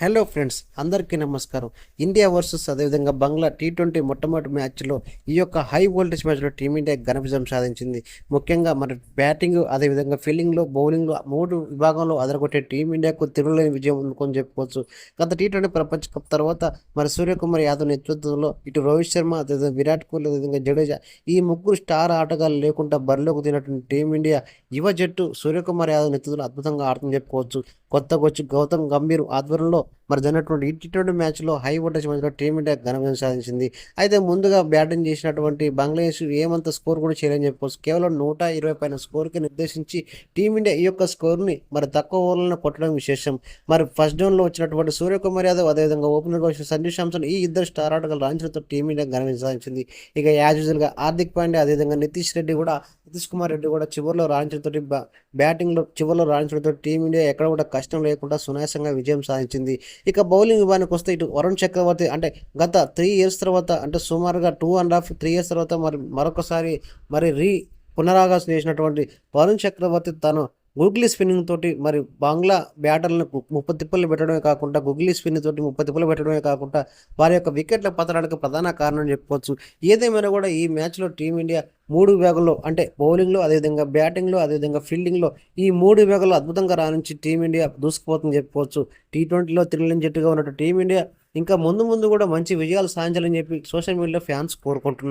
Hello friends అందరికీ నమస్కారం. India versus అదేవిధంగా బంగ్లా టీ ట్వంటీ మొట్టమొదటి మ్యాచ్లో ఈ యొక్క హై వోల్టేజ్ మ్యాచ్లో టీమిండియా ఘన విజయం సాధించింది. ముఖ్యంగా మరి బ్యాటింగ్ అదేవిధంగా ఫీల్డింగ్లో బౌలింగ్లో మూడు విభాగంలో అదరగొట్టే టీమిండియాకు తిరుగులేని విజయం అందుకొని చెప్పుకోవచ్చు. గత టీ ట్వంటీ ప్రపంచ కప్ తర్వాత మరి సూర్యకుమార్ యాదవ్ నేతృత్వంలో ఇటు రోహిత్ శర్మ అదేవిధంగా విరాట్ కోహ్లీ అదేవిధంగా జడేజా ఈ ముగ్గురు స్టార్ ఆటగాళ్ళు లేకుండా బరిలోకి తినటువంటి టీమిండియా యువ జట్టు సూర్యకుమార్ యాదవ్ నేతృత్వంలో అద్భుతంగా ఆడుతుందని చెప్పుకోవచ్చు. కొత్తగా గౌతమ్ గంభీర్ ఆధ్వర్యంలో మరి జరిగినటువంటి ఇటువంటి మ్యాచ్లో హై వోల్టేజ్ మ్యాచ్లో టీమిండియా ఘన విజయం సాధించింది. అయితే ముందుగా బ్యాటింగ్ చేసినటువంటి బంగ్లాదేశ్ ఏమంత స్కోర్ కూడా చేయలేని చెప్పుకోవచ్చు కేవలం నూట ఇరవై పైన స్కోర్కి నిర్దేశించి టీమిండియా ఈ యొక్క స్కోర్ని మరి తక్కువ ఓవర్లను కొట్టడం విశేషం. మరి ఫస్ట్ డౌన్లో వచ్చినటువంటి సూర్యకుమార్ యాదవ్ అదేవిధంగా ఓపెనర్గా వచ్చిన సంజు శాంసన్ ఈ ఇద్దరు స్టార్ ఆటగాళ్ళు రాణించడంతో టీమిండియా ఘన విజయం సాధించింది. ఇక యాజ్ యూజువల్గా హార్దిక్ పాండే అదేవిధంగా నితీష్ రెడ్డి కూడా నితీష్ కుమార్ రెడ్డి కూడా చివరిలో రాణించడంతో బ్యాటింగ్లో చివరిలో రాణించడంతో టీమిండియా ఎక్కడ కూడా కష్టం లేకుండా సునాయాసంగా విజయం సాధించింది. ఇక బౌలింగ్ విభాగానికి వస్తే ఇటు వరుణ్ చక్రవర్తి అంటే గత త్రీ ఇయర్స్ తర్వాత అంటే సుమారుగా two and half three years తర్వాత మరి మరొకసారి మరి రీ పునరాగాసం చేసినటువంటి వరుణ్ చక్రవర్తి తను గూగ్లీ స్పిన్నింగ్ తోటి మరి బంగ్లా బ్యాటర్లను ముప్పై తిప్పలు పెట్టడమే కాకుండా గూగ్లీ స్పిన్ తోటి ముప్పై తిప్పలు పెట్టడమే కాకుండా వారి యొక్క వికెట్ల పతనానికి ప్రధాన కారణం చెప్పుకోవచ్చు. ఏదేమైనా కూడా ఈ మ్యాచ్లో టీమిండియా మూడు విభాగంలో అంటే బౌలింగ్లో అదేవిధంగా బ్యాటింగ్లో అదేవిధంగా ఫీల్డింగ్లో ఈ మూడు విభాగంలో అద్భుతంగా రాణించి టీమిండియా దూసుకుపోతుందని చెప్పుకోవచ్చు. టీ ట్వంటీలో తిరగలేని జట్టుగా ఉన్నట్టు టీమిండియా ఇంకా ముందు ముందు కూడా మంచి విజయాలు సాధించాలని చెప్పి సోషల్ మీడియాలో ఫ్యాన్స్ కోరుకుంటున్నారు.